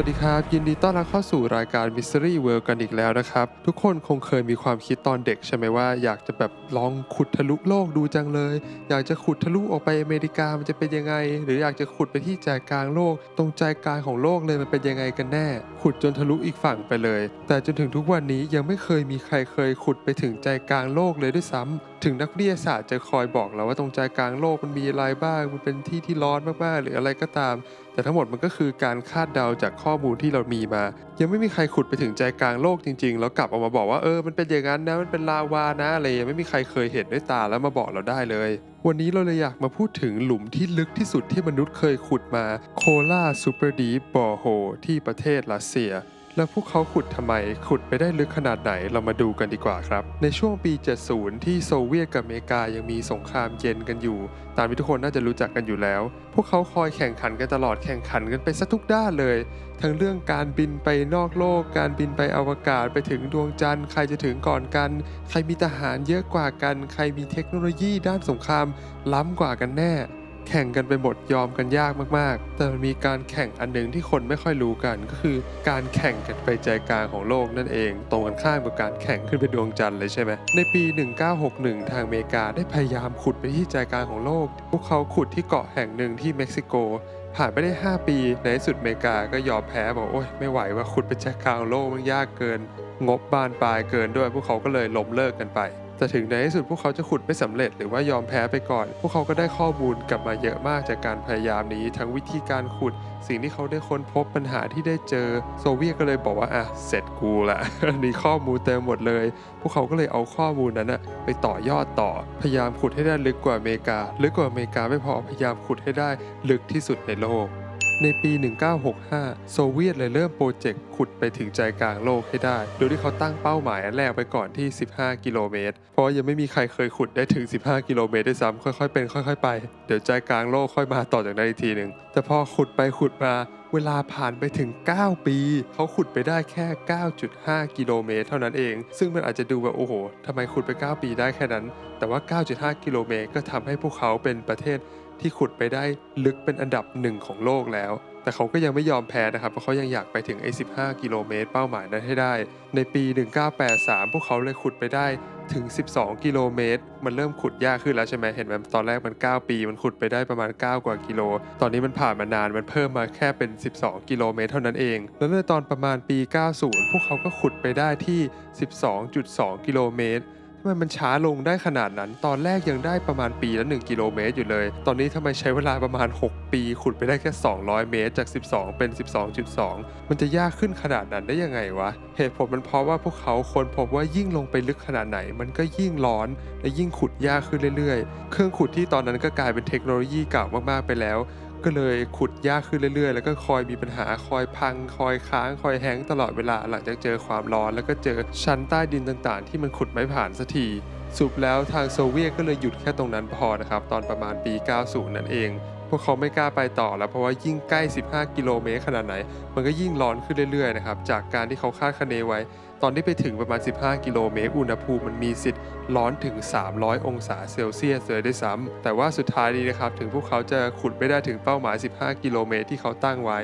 วัสดีครับ ยินดีต้อนรับเข้าสู่รายการ Mystery World กันอีกแล้วนะครับ ทุกคนคงเคยมีความคิดตอนเด็กใช่ไหมว่าอยากจะแบบลองขุดทะลุโลกดูจังเลย อยากจะขุดทะลุออกไปอเมริกามันจะเป็นยังไง หรืออยากจะขุดไปที่ใจกลางโลก ตรงใจกลางของโลกเลยมันเป็นยังไงกันแน่ ขุดจนทะลุอีกฝั่งไปเลย แต่จนถึงทุกวันนี้ยังไม่เคยมีใครเคยขุดไปถึงใจกลางโลกเลยด้วยซ้ำถึงนักวิทยาศาสตร์จะคอยบอกเราว่าตรงใจกลางโลกมันมีอะไรบ้าง มันเป็นที่ที่ร้อนมากๆหรืออะไรก็ตาม แต่ทั้งหมดมันก็คือการคาดเดาจากข้อมูลที่เรามีมา ยังไม่มีใครขุดไปถึงใจกลางโลกจริงๆ แล้วกลับออกมาบอกว่าเออมันเป็นอย่างนั้นนะมันเป็นลาวานะอะไรยังไม่มีใครเคยเห็นด้วยตาแล้วมาบอกเราได้เลย วันนี้เราเลยอยากมาพูดถึงหลุมที่ลึกที่สุดที่มนุษย์เคยขุดมาโคลาซูเปอร์ดีบอโฮที่ประเทศรัสเซีย แล้วพวกเขาขุดทำไม ขุดไปได้ลึกขนาดไหนเรามาดูกันดีกว่าครับ ในช่วงปี 70 ที่โซเวียตกับอเมริกายังมีสงครามเย็นกันอยู่ ตามที่ทุกคนน่าจะรู้จักกันอยู่แล้ว พวกเขาคอยแข่งขันกันตลอดแข่งขันกันไปซะทุกด้านเลย ทั้งเรื่องการบินไปนอกโลก การบินไปอวกาศไปถึงดวงจันทร์ ใครจะถึงก่อนกัน ใครมีทหารเยอะกว่ากัน ใครมีเทคโนโลยีด้านสงครามล้ำกว่ากันแน่ แข่งกันไปหมดยอมกันยากมากๆ แต่มันมีการแข่งอันหนึ่งที่คนไม่ค่อยรู้กันก็คือการแข่งกันไปใจกลางของโลกนั่นเอง ตรงกันข้ามกับการแข่งขึ้นไปดวงจันทร์เลยใช่ไหมในปี 1961 ทางอเมริกาได้พยายามขุดไปที่ใจกลางของโลก พวกเขาขุดที่เกาะแห่งหนึ่งที่เม็กซิโกผ่านไปได้ 5 ปี ในที่สุดอเมริกาก็ยอมแพ้บอกโอ๊ยไม่ไหวว่าขุดไปใจกลางโลกมันยากเกิน งบบานปลายเกินด้วยพวกเขาก็เลยล้มเลิกกันไป แต่ถึงในที่สุดพวกเขาจะขุดไม่สำเร็จหรือว่ายอมแพ้ไปก่อน พวกเขาก็ได้ข้อมูลกลับมาเยอะมากจากการพยายามนี้ ทั้งวิธีการขุด สิ่งที่เขาได้ค้นพบปัญหาที่ได้เจอ โซเวียตก็เลยบอกว่าอะเสร็จกูละมีข้อมูลเต็มหมดเลย พวกเขาก็เลยเอาข้อมูลนั้นนะไปต่อยอดต่อ พยายามขุดให้ได้ลึกกว่าอเมริกา ลึกกว่าอเมริกาไม่พอพยายามขุดให้ได้ลึกที่สุดในโลก ในปี 1965 โซเวียตเลยเริ่มโปรเจกต์ขุดไปถึงใจกลางโลกให้ได้ โดยที่เขาตั้งเป้าหมายอันแรกไปก่อนที่ 15 กิโลเมตร เพราะยังไม่มีใครเคยขุดได้ถึง 15 กิโลเมตรด้วยซ้ำค่อยๆเป็นค่อย ๆ ไป เดี๋ยวใจกลางโลกค่อยมาต่อจากนั้นอีกทีหนึ่งแต่พอขุดไปขุดมา เวลาผ่านไปถึง 9 ปี เขาขุดไปได้แค่ 9.5 กิโลเมตรเท่านั้นเอง ซึ่งมันอาจจะดูแบบโอ้โหทำไมขุดไป 9 ปีได้แค่นั้น แต่ว่า 9.5 กิโลเมตรก็ทำให้พวกเขาเป็นประเทศที่ขุดไปได้ลึกเป็นอันดับหนึ่งของโลกแล้วแต่เขาก็ยังไม่ยอมแพ้นะครับเพราะเขายังอยากไปถึงไอ้15 กิโลเมตรเป้าหมายนั้นให้ได้ ในปี 1983 พวกเขาเลยขุดไปได้ถึง 12 กิโลเมตร มันเริ่มขุดยากขึ้นแล้วใช่ไหมเห็นไหมตอนแรกมัน 9 ปี มันขุดไปได้ประมาณ 9 กว่ากิโล ตอนนี้มันผ่านมานาน มันเพิ่มมาแค่เป็น 12 กิโลเมตรเท่านั้นเอง แล้วในตอนประมาณปี 90 พวกเขาก็ขุดไปได้ที่ 12.2 กิโลเมตร ทำไมมันช้าลงได้ขนาดนั้น ตอนแรกยังได้ประมาณปีละ 1 กิโลเมตรอยู่เลย ตอนนี้ทำไมใช้เวลาประมาณ 6 ปี ขุดไปได้แค่ 200 เมตร จาก 12 เป็น 12.2 มันจะยากขึ้นขนาดนั้นได้ยังไงวะ เหตุผลมันเพราะว่าพวกเขาค้นพบว่ายิ่งลงไปลึกขนาดไหน มันก็ยิ่งร้อนและยิ่งขุดยากขึ้นเรื่อยๆ เครื่องขุดที่ตอนนั้นก็กลายเป็นเทคโนโลยีเก่ามากๆไปแล้ว ก็เลยขุดยากขึ้นเรื่อยๆ แล้วก็คอยมีปัญหาคอยพัง คอยค้าง คอยแห้งตลอดเวลาหลังจากเจอความร้อน แล้วก็เจอชั้นใต้ดินต่างๆ ที่มันขุดไม่ผ่านสักทีสุดแล้วทางโซเวียตก็เลยหยุดแค่ตรงนั้นพอนะครับ ตอนประมาณปี 90 นั่นเอง พวกเขาไม่กล้าไปต่อแล้วเพราะว่ายิ่งใกล้ 15 กิโลเมตรขนาดไหน มันก็ยิ่งร้อนขึ้นเรื่อยๆนะครับจากการที่เขาคาดคะเนไว้ ตอนที่ไปถึงประมาณ 15 กิโลเมตรอุณหภูมิมันมีสิทธิ์ร้อนถึง 300 องศาเซลเซียสเลยด้วยซ้ำแต่ว่าสุดท้ายนี้นะครับถึงพวกเขาจะขุดไม่ได้ถึงเป้าหมาย 15 กิโลเมตรที่เขาตั้งไว้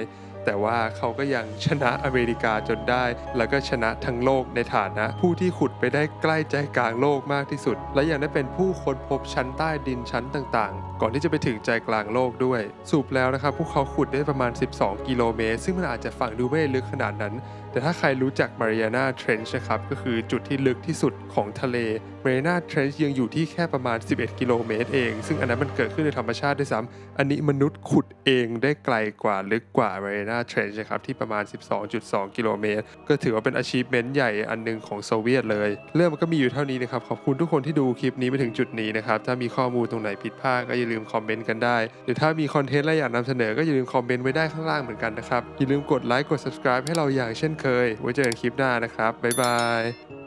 แต่ว่าเขาก็ยังชนะอเมริกาจนได้ แล้วก็ชนะทั้งโลกในฐานะ ผู้ที่ขุดไปได้ใกล้ใจกลางโลกมากที่สุด และยังได้เป็นผู้ค้นพบชั้นใต้ดินชั้นต่างๆ ก่อนที่จะไปถึงใจกลางโลกด้วย สูบแล้วนะครับพวกเขาขุดได้ประมาณ 12 กิโลเมตร ซึ่งมันอาจจะฟังดูไม่ลึกขนาดนั้น แต่ถ้าใครรู้จักมาริอานาเทรนช์นะครับก็คือจุดที่ลึกที่สุดของทะเลมาริอานาเทรนช์ยังอยู่ที่แค่ประมาณ 11 กิโลเมตรเอง ซึ่งอันนั้นมันเกิดขึ้นในธรรมชาติด้วยซ้ำอันนี้มนุษย์ขุดเองได้ไกลกว่าลึกกว่ามาริอานาเทรนช์นะครับที่ประมาณ 12.2 กิโลเมตร ก็ถือว่าเป็น achievement ใหญ่อันหนึงของโซเวียตเลย เรื่องมันก็มีอยู่เท่านี้นะครับ ขอบคุณทุกคนที่ดูคลิปนี้มาถึงจุดนี้นะครับ ถ้ามีข้อมูลตรงไหนผิดพลาดก็อย่าลืมคอมเมนต์กันได้ หรือถ้ามีคอนเทนต์อะไรอยากนำเสนอก็อย่าลืมคอมเมนต์ไว้ได้ข้างล่างเหมือนกันนะครับ อย่าลืมกดไลค์กด subscribe ให้เราอย่างเช่นเคย ไว้เจอกันคลิปหน้านะครับบ๊ายบาย